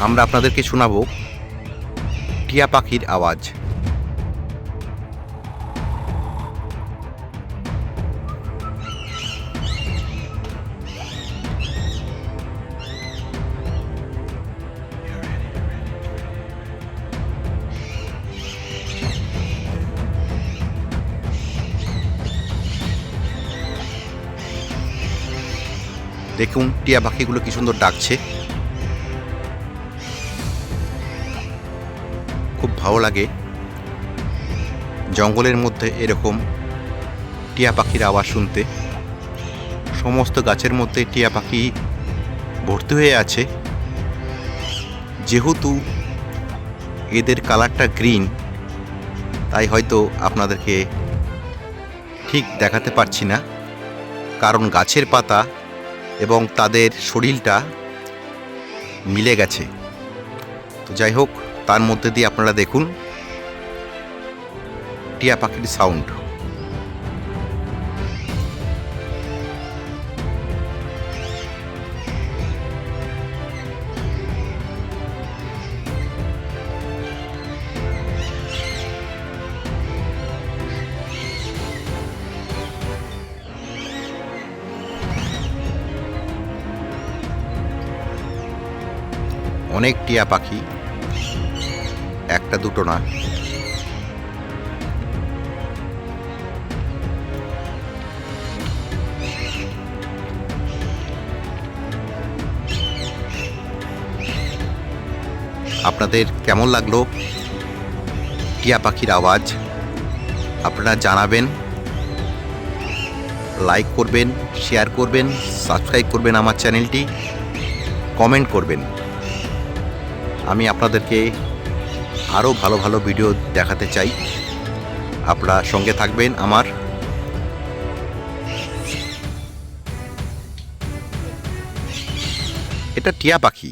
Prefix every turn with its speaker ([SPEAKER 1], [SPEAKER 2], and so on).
[SPEAKER 1] আমরা আপনাদেরকে শোনাব টিয়া পাখির আওয়াজ। দেখুন, টিয়া পাখিগুলো কি সুন্দর ডাকছে। খুব ভালো লাগে। জঙ্গলের মধ্যে এরকম টিয়া পাখির আওয়াজ শুনতে। সমস্ত গাছের মধ্যে টিয়া পাখি ভর্তি হয়ে আছে। যেহেতু এদের কালারটা গ্রিন, তাই হয়তো আপনাদেরকে ঠিক দেখাতে পারছি না। কারণ গাছের পাতা এবং তাদের শরীরটা মিলে গেছে। তো যাই হোক, তার মধ্যে দিয়ে আপনারা দেখুন টিয়া পাখির সাউন্ড অনেক টিয়া পাখি, একটা দুটো না। আপনাদের কেমন লাগল টিয়া পাখির আওয়াজ? আপনারা জানাবেন লাইক করবেন শেয়ার করবেন সাবস্ক্রাইব করবেন আমার চ্যানেলটি কমেন্ট করবেন। আমি আপনাদেরকে আরও ভালো ভালো ভিডিও দেখাতে চাই। আপনারা সঙ্গে থাকবেন আমার এটা টিয়া পাখি।